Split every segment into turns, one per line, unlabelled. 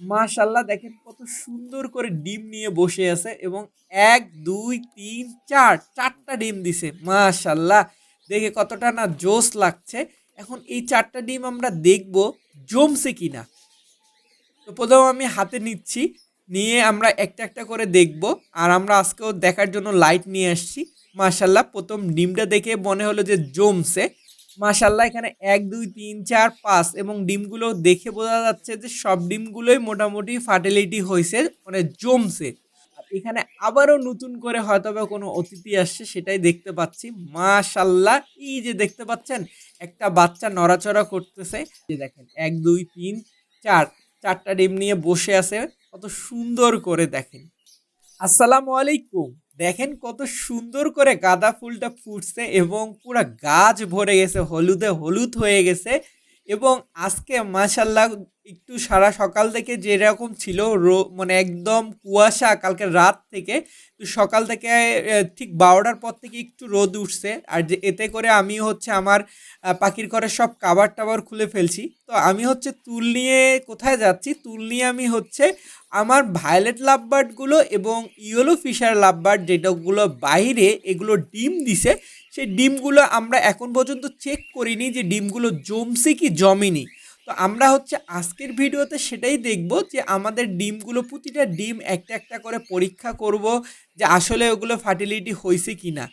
মাশাল্লাহ দেখেন কত সুন্দর করে ডিম নিয়ে বসে আছে এবং এক, দুই, তিন, চার, চারটা ডিম দিছে মাশাল্লাহ দেখে কতটা না জোস লাগছে। এখন এই চারটা ডিম আমরা দেখব জমছে কিনা। তো প্রথম আমি হাতে নিচ্ছি, নিয়ে আমরা একটা একটা করে দেখব। আর আমরা আজকেও দেখার জন্য লাইট নিয়ে আসছি। মাশাল্লাহ প্রথম ডিমটা দেখে মনে হলো যে জমছে। মাশাল্লাহ এখানে এক, দুই, তিন, চার, পাঁচ এবং ডিমগুলো দেখে বোঝা যাচ্ছে যে সব ডিমগুলোই মোটামুটি ফার্টিলিটি হয়েছে মানে জমছে। এখানে আবারও নতুন করে হয়তো বা কোনো অতিথি আসছে, সেটাই দেখতে পাচ্ছি। মাশাল্লাহ এই যে দেখতে পাচ্ছেন, একটা বাচ্চা নড়াচড়া করতেছে। যে দেখেন, এক, দুই, তিন, চার, চারটা ডিম নিয়ে বসে আছে, কত সুন্দর করে দেখেন। আসসালামু আলাইকুম। দেখেন কত সুন্দর করে গাঁদা ফুলটা ফুটছে এবং পুরো গাছ ভরে গেছে, হলুদে হলুদ হয়ে গেছে। এবং আজকে মাশাল্লাহ একটু সারা সকাল থেকে যেরকম ছিল রো মানে একদম কুয়াশা কালকে রাত থেকে, তো সকাল থেকে ঠিক বারোটার পর থেকে একটু রোদ উঠছে। আর যে, এতে করে আমি হচ্ছে আমার পাখির ঘরের সব কাবার টাবার খুলে ফেলছি। তো আমি হচ্ছে তুল নিয়ে কোথায় যাচ্ছি? তুল নিয়ে আমি হচ্ছে আমার ভায়োলেট লাভবার্ডগুলো এবং ইয়েলো ফিশার লাভবার্ড যেটাগুলো বাইরে, এগুলো ডিম দিছে। সেই ডিমগুলো আমরা এখন পর্যন্ত চেক করিনি যে ডিমগুলো জমছে কি জমেনি। তো আমরা হচ্ছে আজকের ভিডিওতে সেটাই দেখব যে আমাদের ডিমগুলো প্রতিটা ডিম একটা একটা করে পরীক্ষা করব যে আসলে ওগুলো ফার্টিলিটি হয়েছে কি না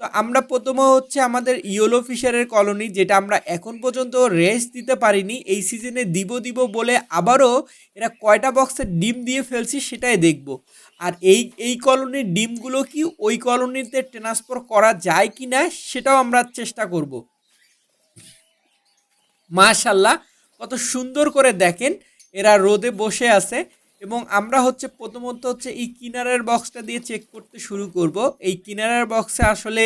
তো আমরা প্রথমে হচ্ছে আমাদের ইয়েলো ফিশারের কলোনি, যেটা আমরা এখন পর্যন্ত রেস্ট দিতে পারিনি, এই সিজনে দিব দিব বলে আবারও এরা কয়টা বক্সের ডিম দিয়ে ফেলছি সেটাই দেখব। আর এই এই কলোনির ডিমগুলো কি ওই কলোনিতে ট্রান্সফার করা যায় কি না সেটাও আমরা চেষ্টা করব। মাশাল্লাহ কত সুন্দর করে দেখেন, এরা রোদে বসে আছে। এবং আমরা হচ্ছে প্রথমত হচ্ছে এই কিনারের বক্সটা দিয়ে চেক করতে শুরু করব। এই কিনারের বক্সে আসলে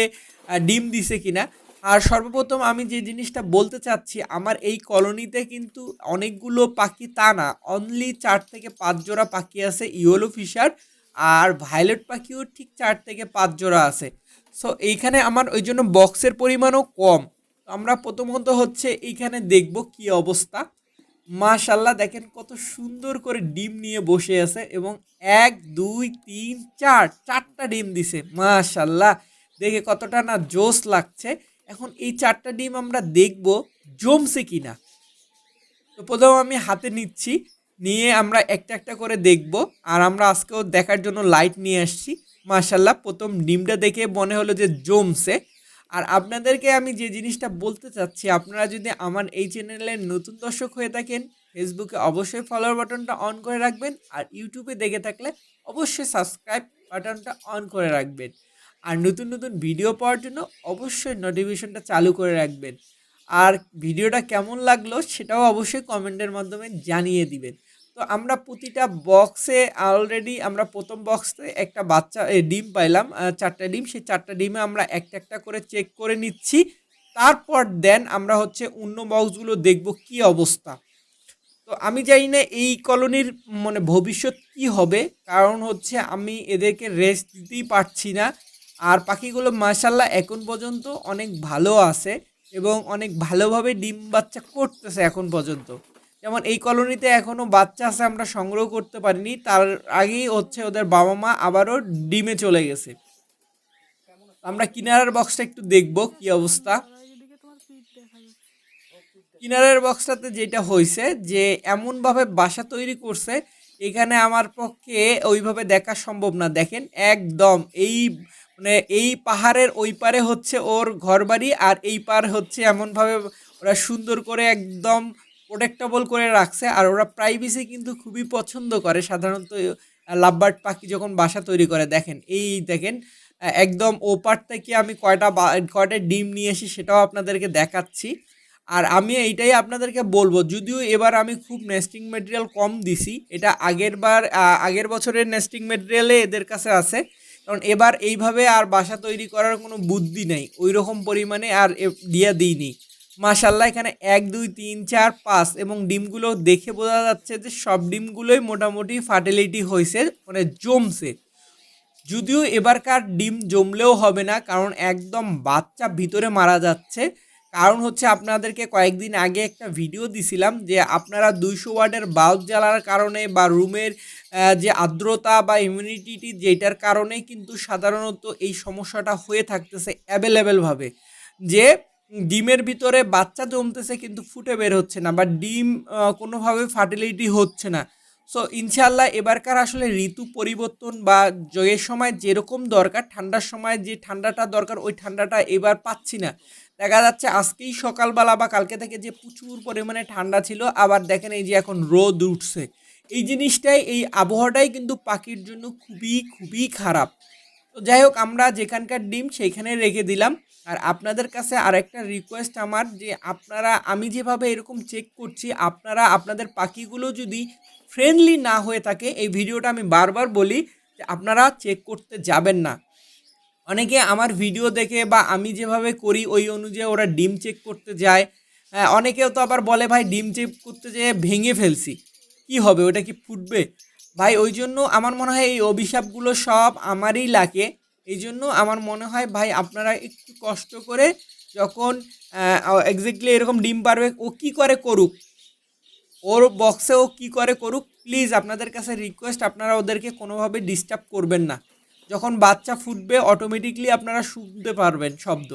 ডিম দিছে কিনা। আর সর্বপ্রথম আমি যে জিনিসটা বলতে চাচ্ছি, আমার এই কলোনিতে কিন্তু অনেকগুলো পাখি তা না অনলি চার থেকে পাঁচ জোড়া পাখি আছে ইয়েলো ফিশার আর ভায়োলেট পাখিও ঠিক চার থেকে পাঁচ জোড়া আছে। সো এইখানে আমার ওই জন্য বক্সের পরিমাণও কম। আমরা প্রথমত হচ্ছে এইখানে দেখব কি অবস্থা। মাশাল্লাহ দেখেন কত সুন্দর করে ডিম নিয়ে বসে আছে এবং এক, দুই, তিন, চার, চারটা ডিম দিছে মাশাল্লাহ দেখে কতটা না জোস লাগছে। এখন এই চারটা ডিম আমরা দেখব জমছে কিনা। তো প্রথম আমি হাতে নিচ্ছি, নিয়ে আমরা একটা একটা করে দেখব। আর আমরা আজকেও দেখার জন্য লাইট নিয়ে আসছি মাশাল্লাহ প্রথম ডিমটা দেখে মনে হলো যে জমছে। আর আপনাদেরকে আমি যে জিনিসটা বলতে চাচ্ছি, আপনারা যদি আমার এই চ্যানেলের নতুন দর্শক হয়ে থাকেন ফেসবুকে অবশ্যই ফলোয়ার বাটনটা অন করে রাখবেন আর ইউটিউবে দেখে থাকলে অবশ্যই সাবস্ক্রাইব বাটনটা অন করে রাখবেন। আর নতুন নতুন ভিডিও পাওয়ার জন্য অবশ্যই নোটিফিকেশনটা চালু করে রাখবেন। আর ভিডিওটা কেমন লাগল সেটাও অবশ্যই কমেন্টের মাধ্যমে জানিয়ে দিবেন। তো আমরা প্রতিটা বক্সে অলরেডি আমরা প্রথম বক্সে একটা বাচ্চা ডিম পাইলাম চারটা ডিম। সেই চারটা ডিমে আমরা একটা একটা করে চেক করে নিচ্ছি। তারপর দেন আমরা হচ্ছে অন্য বক্সগুলো দেখব কি অবস্থা। তো আমি জানি না এই কলোনির মানে ভবিষ্যৎ কি হবে। কারণ হচ্ছে আমি এদেরকে রেস্ট দিতেই পারছি না। আর পাখিগুলো মাশাল্লাহ এখন পর্যন্ত অনেক ভালো আছে এবং অনেক ভালোভাবে ডিম বাচ্চা করতেছে এখন পর্যন্ত। যেমন এই কলোনিতে এখনও বাচ্চা আছে, আমরা সংগ্রহ করতে পারিনি। তার আগেই হচ্ছে ওদের বাবা মা আবারও ডিমে চলে গেছে। আমরা কিনারের বক্সটা একটু দেখব কি অবস্থা। কিনারের বক্সটাতে যেটা হয়েছে যে, এমনভাবে বাসা তৈরি করছে, এখানে আমার পক্ষে ওইভাবে দেখা সম্ভব না। দেখেন, একদম এই মানে এই পাহাড়ের ওই পারে হচ্ছে ওর ঘরবাড়ি, আর এই পার হচ্ছে এমনভাবে ওরা সুন্দর করে একদম প্রোটেক্টেবল করে রাখছে আর ওরা প্রাইভেসি কিন্তু খুবই পছন্দ করে। সাধারণত লাভবার্ড পাখি যখন বাসা তৈরি করে, দেখেন, এই দেখেন একদম ওপার থেকে আমি কয়টা কয়টা ডিম নিয়ে এসি সেটাও আপনাদেরকে দেখাচ্ছি। আর আমি এইটাই আপনাদেরকে বলব, যদিও এবার আমি খুব নেস্টিং মেটেরিয়াল কম দিছি, এটা আগের বার আগের বছরের নেস্টিং মেটেরিয়ালে এদের কাছে আছে। কারণ এবার এইভাবে আর বাসা তৈরি করার কোনো বুদ্ধি নেই ওই রকম পরিমাণে আর দিয়ে দিইনি। মাশাল্লাহ এখানে এক, দুই, তিন, চার, পাঁচ এবং ডিমগুলো দেখে বোঝা যাচ্ছে যে সব ডিমগুলোই মোটামুটি ফার্টিলিটি হয়েছে মানে জমছে। যদিও এবারকার ডিম জমলেও হবে না, কারণ একদম বাচ্চা ভিতরে মারা যাচ্ছে। কারণ হচ্ছে আপনাদেরকে কয়েকদিন আগে একটা ভিডিও দিছিলাম যে আপনারা দুইশো ওয়ার্ডের বাল্ব জ্বালার কারণে বা রুমের যে আর্দ্রতা বা ইমিউনিটি যেটার কারণে কিন্তু সাধারণত এই সমস্যাটা হয়ে থাকতেছে অ্যাভেলেবেলভাবে। যে ডিমের ভিতরে বাচ্চা জমতেছে কিন্তু ফুটে বের হচ্ছে না বা ডিম কোনোভাবে ফার্টিলিটি হচ্ছে না। সো ইনশাল্লাহ এবারকার আসলে ঋতু পরিবর্তন বা জয়ের সময় যেরকম দরকার, ঠান্ডার সময় যে ঠান্ডাটা দরকার, ওই ঠান্ডাটা এবার পাচ্ছি না। দেখা যাচ্ছে আজকেই সকালবেলা বা কালকে থেকে যে প্রচুর পরিমাণে ঠান্ডা ছিল, আবার দেখেন এই যে এখন রোদ উঠছে। এই জিনিসটাই, এই আবহাওয়াটাই কিন্তু পাখির জন্য খুবই খুবই খারাপ। তো যাই হোক আমরা যেখানকার ডিম সেইখানে রেখে দিলাম। আর আপনাদের কাছে আরেকটা রিকোয়েস্ট আমার যে আপনারা আমি যেভাবে এরকম চেক করছি আপনারা আপনাদের পাখিগুলো যদি ফ্রেন্ডলি না হয়ে থাকে এই ভিডিওটা আমি বারবার বলি যে আপনারা চেক করতে যাবেন না। অনেকে আমার ভিডিও দেখে বা আমি যেভাবে করি ওই অনুযায়ী ওরা ডিম চেক করতে যায়। হ্যাঁ, অনেকেও তো আবার বলে ভাই ডিম চেক করতে যেয়ে ভেঙে ফেলছি। কি হবে? ওটা কি ফুটবে? ভাই ওই জন্য আমার মনে হয় এই অভিশাপগুলো সব আমারই লাগে। এই জন্য আমার মনে হয়, ভাই, আপনারা একটু কষ্ট করে যখন এক্স্যাক্টলি এরকম ডিম পারবে, ও কি করে করুক? ওর বক্সে ও কী করে করুক? প্লিজ আপনাদের কাছে রিকোয়েস্ট আপনারা ওদেরকে কোনোভাবে ডিস্টার্ব করবেন না। যখন বাচ্চা ফুটবে অটোমেটিকলি আপনারা শুনতে পারবেন শব্দ।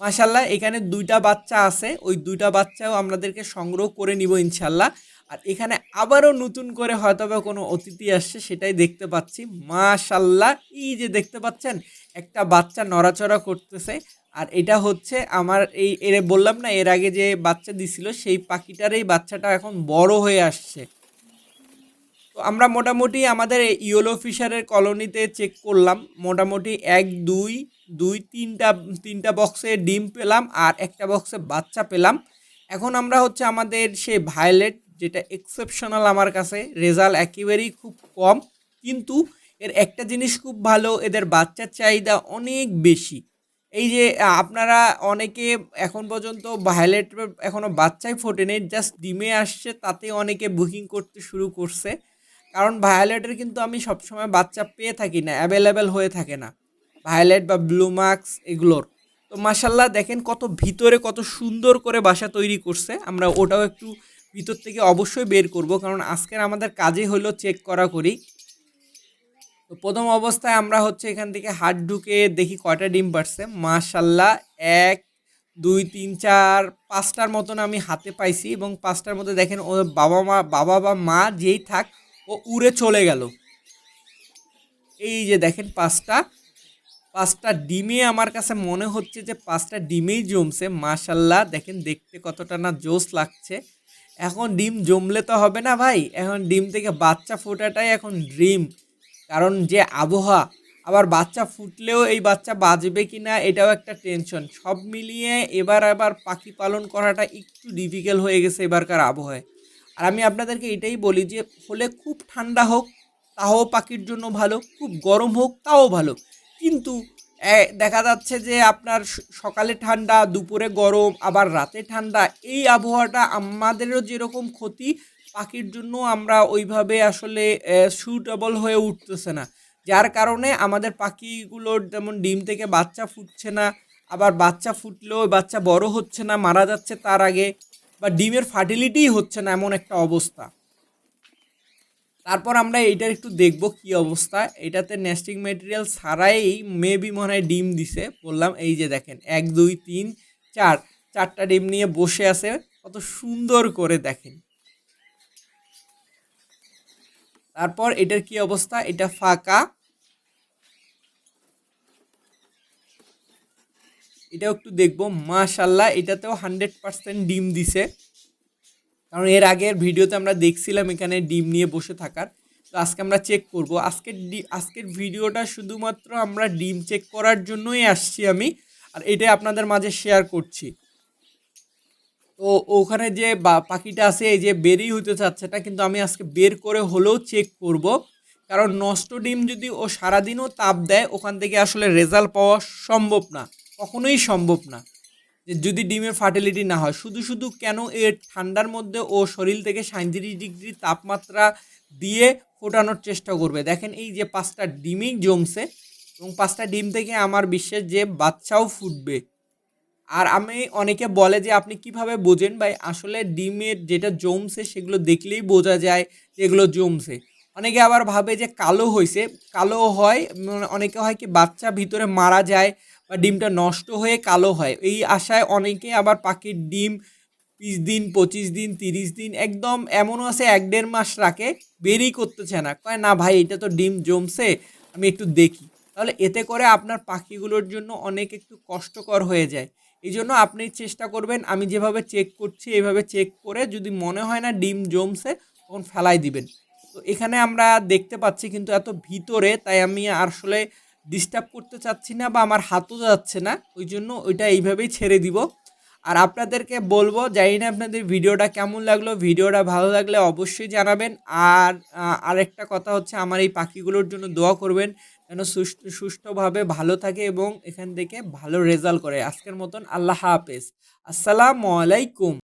মাশাল্লাহ এখানে দুইটা বাচ্চা আছে, ওই দুইটা বাচ্চাও আপনাদেরকে সংগ্রহ করে নিব ইনশাল্লাহ আর এখানে আবারও নতুন করে হয়তো বা কোনো অতিথি আসছে, সেটাই দেখতে পাচ্ছি। মাশাল্লাহ এই যে দেখতে পাচ্ছেন, একটা বাচ্চা নড়াচড়া করতেছে। আর এটা হচ্ছে আমার এই, এর বললাম না, এর আগে যে বাচ্চা দিছিল, সেই পাখিটার এই বাচ্চাটা এখন বড় হয়ে আসছে। তো আমরা মোটামুটি আমাদের ইয়েলো ফিশারের কলোনিতে চেক করলাম। মোটামুটি এক, দুই দুই, তিনটা তিনটা বক্সে ডিম পেলাম আর একটা বক্সে বাচ্চা পেলাম। এখন আমরা হচ্ছে আমাদের সেই ভায়োলেট যেটা এক্সেপশনাল আমার কাছে। রেজাল্ট একেবারেই খুব কম, কিন্তু এর একটা জিনিস খুব ভালো, এদের বাচ্চার চাহিদা অনেক বেশি। এই যে আপনারা অনেকে এখন পর্যন্ত ভায়োলেট এখনও বাচ্চাই ফোটেনি জাস্ট ডিমে আসছে, তাতে অনেকে বুকিং করতে শুরু করছে। কারণ ভায়োলেটের কিন্তু আমি সবসময় বাচ্চা পেয়ে থাকি না অ্যাভেলেবেল হয়ে থাকে না। ভায়োলেট বা ব্লু মার্কস এগুলোর। তো মাসাল্লাহ দেখেন কত ভিতরে কত সুন্দর করে বাসা তৈরি করছে। আমরা ওটাও একটু ভিতর থেকে অবশ্যই বের করব, কারণ আজকের আমাদের কাজে হলো চেক করা করি। তো প্রথম অবস্থায় আমরা হচ্ছে এখান থেকে হাত ঢুকে দেখি কয়টা ডিম পারছে মাশাল্লাহ এক, দুই, তিন, চার, পাঁচটার মতন আমি হাতে পাইছি এবং পাঁচটার মধ্যে দেখেন ও বাবা মা, বাবা বা মা যেই থাক, ও উড়ে চলে গেল। এই যে দেখেন পাঁচটা পাঁচটা ডিমে আমার কাছে মনে হচ্ছে যে পাঁচটা ডিমেই জমছে। মাশাল্লাহ দেখেন দেখতে কতটা না জোস লাগছে। এখন ডিম জমলে তো হবে না ভাই। এখন ডিম থেকে বাচ্চা ফোটাটাই এখন ড্রিম কারণ যে আবহাওয়া, আবার বাচ্চা ফুটলেও এই বাচ্চা বাজবে কি না এটাও একটা টেনশন সব মিলিয়ে এবার আবার পাখি পালন করাটা একটু ডিফিকাল্ট হয়ে গেছে এবারকার আবহাওয়ায়। আর আমি আপনাদেরকে এটাই বলি যে, হলে খুব ঠান্ডা হোক, তাও পাখির জন্য ভালো, খুব গরম হোক, তাও ভালো। কিন্তু দেখা যাচ্ছে যে আপনার সকালে ঠান্ডা, দুপুরে গরম, আবার রাতে ঠান্ডা, এই আবহাওয়াটা আমাদেরও যেরকম ক্ষতি পাখির জন্য আমরা ওইভাবে আসলে সুটেবল হয়ে উঠতেছে না। যার কারণে আমাদের পাখিগুলোর যেমন ডিম থেকে বাচ্চা ফুটছে না, আবার বাচ্চা ফুটলেও বাচ্চা বড় হচ্ছে না, মারা যাচ্ছে তার আগে, বা ডিমের ফার্টিলিটিই হচ্ছে না এমন একটা অবস্থা। তারপর আমরা এইটার একটু দেখব কি অবস্থা। এটাতে নেস্টিং মেটেরিয়াল ছাড়াই মেবি মনে হয় ডিম দিছে। বললাম, এই যে দেখেন, এক, দুই, তিন, চার, চারটা ডিম নিয়ে বসে আছে। কত সুন্দর করে দেখেন। তারপর এটার কি অবস্থা? এটা ফাঁকা। এটাও একটু দেখব। মাশাল্লাহ এটাতেও হান্ড্রেড পার্সেন্ট ডিম দিছে। কারণ এর আগের ভিডিওতে আমরা দেখছিলাম এখানে ডিম নিয়ে বসে থাকার। তো আজকে আমরা চেক করব। আজকের আজকের ভিডিওটা শুধুমাত্র আমরা ডিম চেক করার জন্যই আসছি আমি, আর এটাই আপনাদের মাঝে শেয়ার করছি। তো ওখানে যে পাখিটা আছে, এই যে বেরই হতে চাচ্ছে না কিন্তু আমি আজকে বের করে হলেও চেক করব। কারণ নষ্ট ডিম যদি ও সারাদিনও তাপ দেয়, ওখান থেকে আসলে রেজাল্ট পাওয়া সম্ভব না, কখনোই সম্ভব না। যে যদি ডিমের ফার্টিলিটি না হয়, শুধু শুধু কেন এর ঠান্ডার মধ্যে ও শরীর থেকে সাঁত্রিশ ডিগ্রি তাপমাত্রা দিয়ে ফোটানোর চেষ্টা করবে? দেখেন এই যে পাঁচটা ডিমই জমছে এবং পাঁচটা ডিম থেকে আমার বিশ্বাস যে বাচ্চাও ফুটবে। আর আমি অনেকে বলে যে, আপনি কীভাবে বোঝেন ভাই? আসলে ডিমের যেটা জমছে সেগুলো দেখলেই বোঝা যায় যে এগুলো জমছে। অনেকে আবার ভাবে যে কালো হয়েছে কালো হয় উম, অনেকে হয় কি বাচ্চা ভিতরে মারা যায় বা ডিমটা নষ্ট হয়ে কালো হয়। এই আশায় অনেকে আবার পাখির ডিম বিশ দিন পঁচিশ দিন তিরিশ দিন একদম এমনও আছে এক দেড় মাস রাখে বেরই করতেছে না। কয় না ভাই এটা তো ডিম জমছে আমি একটু দেখি। তাহলে এতে করে আপনার পাখিগুলোর জন্য অনেক একটু কষ্টকর হয়ে যায়। এই জন্য আপনি চেষ্টা করবেন আমি যেভাবে চেক করছি এইভাবে চেক করে যদি মনে হয় না ডিম জমছে তখন ফেলাই দিবেন। তো এখানে আমরা দেখতে পাচ্ছি কিন্তু এত ভিতরে, তাই আমি আসলে ডিস্টার্ব করতে চাচ্ছি না বা আমার হাতও যাচ্ছে না, ওই জন্য ওইটা এইভাবেই ছেড়ে দিব। আর আপনাদেরকে বলব, জানি না আপনাদের ভিডিওটা কেমন লাগল, ভিডিওটা ভালো লাগলে অবশ্যই জানাবেন। আর আরেকটা কথা হচ্ছে, আমার এই পাখিগুলোর জন্য দোয়া করবেন, যেন সুষ্ঠু সুষ্ঠুভাবে ভালো থাকে এবং এখান থেকে ভালো রেজাল্ট করে। আজকের মতন আল্লাহ হাফেজ। আসসালামু আলাইকুম।